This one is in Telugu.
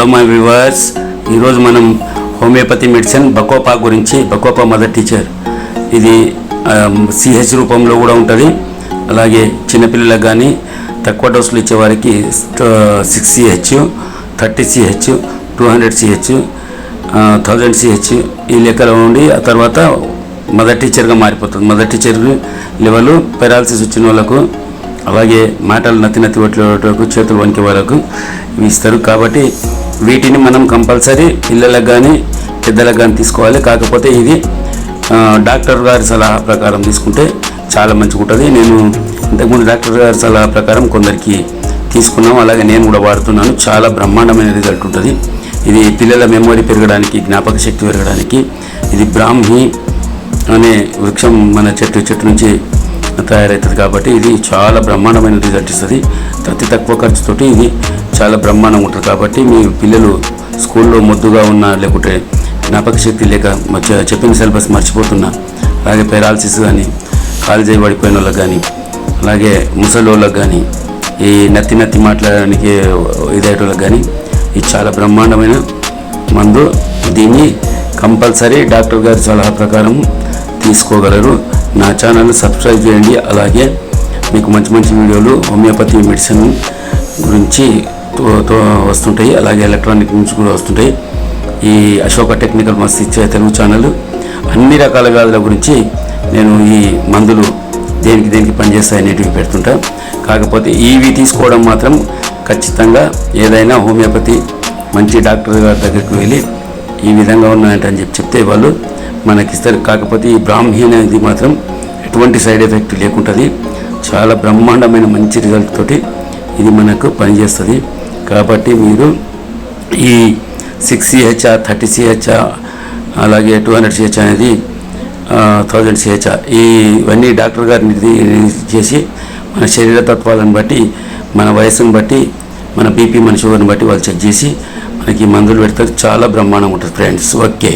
హలో మై వ్యూవర్స్ ఈరోజు మనం హోమియోపతి మెడిసిన్ బకోపా గురించి బకోపా మదర్ టీచర్. ఇది సిహెచ్ రూపంలో కూడా ఉంటుంది. అలాగే చిన్నపిల్లలకు కానీ తక్కువ డోసులు ఇచ్చేవారికి six CH thirty CH two hundred CH thousand CH ఈ లెక్కలో ఉండి ఆ తర్వాత మదర్ టీచర్గా మారిపోతుంది. మదర్ టీచర్ లెవెల్ పెరాలసిస్ వచ్చిన వాళ్ళకు అలాగే మాటలు నత్తి నత్తి పట్టుకు చేతులు వణికే వాళ్ళకు ఇస్తారు. కాబట్టి వీటిని మనం కంపల్సరీ పిల్లలకు కానీ పెద్దలకు కానీ తీసుకోవాలి. కాకపోతే ఇది డాక్టర్ గారి సలహా ప్రకారం తీసుకుంటే చాలా మంచిగా ఉంటుంది నేను ఇంతకుముందు డాక్టర్ గారి సలహా ప్రకారం కొందరికి తీసుకున్నాం. అలాగే నేను కూడా వాడుతున్నాను. చాలా బ్రహ్మాండమైన రిజల్ట్ ఉంటుంది. ఇది పిల్లల మెమొరీ పెరగడానికి జ్ఞాపక శక్తి పెరగడానికి. ఇది బ్రాహ్మి అనే వృక్షం మన చెట్టు చెట్టు నుంచి తయారవుతుంది కాబట్టి ఇది చాలా బ్రహ్మాండమైన రిజల్ట్ ఇస్తుంది. అతి తక్కువ ఖర్చుతోటి ఇది చాలా బ్రహ్మాండంగా ఉంటుంది కాబట్టి మీ పిల్లలు స్కూల్లో మొద్దుగా ఉన్న లేకుంటే జ్ఞాపక శక్తి లేక మర్చి- చెప్పిన సిలబస్ మర్చిపోతున్నా అలాగే పెరాలసిస్ కానీ కాలేజీ పడిపోయిన వాళ్ళకి కానీ అలాగే ముసలోళ్ళకి కానీ ఈ నత్తి నత్తి మాట్లాడడానికి ఇదేటోళ్ళకి కానీ ఇది చాలా బ్రహ్మాండమైన మందు. దీన్ని కంపల్సరీ డాక్టర్ గారి సలహా ప్రకారం తీసుకోగలరు. నా ఛానల్ని సబ్స్క్రైబ్ చేయండి. అలాగే మీకు మంచి మంచి వీడియోలు హోమియోపతి మెడిసిన్ గురించి వస్తుంటాయి. అలాగే ఎలక్ట్రానిక్ నుంచి కూడా వస్తుంటాయి. ఈ అశోక టెక్నికల్ మస్త్ ఇచ్చే తెలుగు ఛానల్. అన్ని రకాల వ్యాధుల గురించి నేను ఈ మందులు దేనికి దేనికి పనిచేస్తాయి అనేటివి పెడుతుంటా. కాకపోతే ఇవి తీసుకోవడం మాత్రం ఖచ్చితంగా ఏదైనా హోమియోపతి మంచి డాక్టర్ గారి దగ్గరికి వెళ్ళి ఈ విధంగా ఉన్నాయంట అని చెప్పి చెప్తే వాళ్ళు మనకి ఇస్తారు కాకపోతే ఈ బ్రాహ్మీ అనేది మాత్రం ఎటువంటి సైడ్ ఎఫెక్ట్ లేకుంటుంది. చాలా బ్రహ్మాండమైన మంచి రిజల్ట్ తోటి ఇది మనకు పనిచేస్తుంది. కాబట్టి మీరు ఈ సిక్స్ సిహెచ్ఆ థర్టీ సిహెచ్ఆ అలాగే టూ హండ్రెడ్ సిహెచ్ అనేది థౌజండ్ సిహెచ్ఆ ఇవన్నీ డాక్టర్ గారు చేసి మన శరీర తత్వాలను బట్టి మన వయసును బట్టి మన బీపీ మన షుగర్ని బట్టి వాళ్ళు చెక్ చేసి మనకి మందులు పెడతారు. చాలా బ్రహ్మాండంగా ఉంటుంది ఫ్రెండ్స్. ఓకే.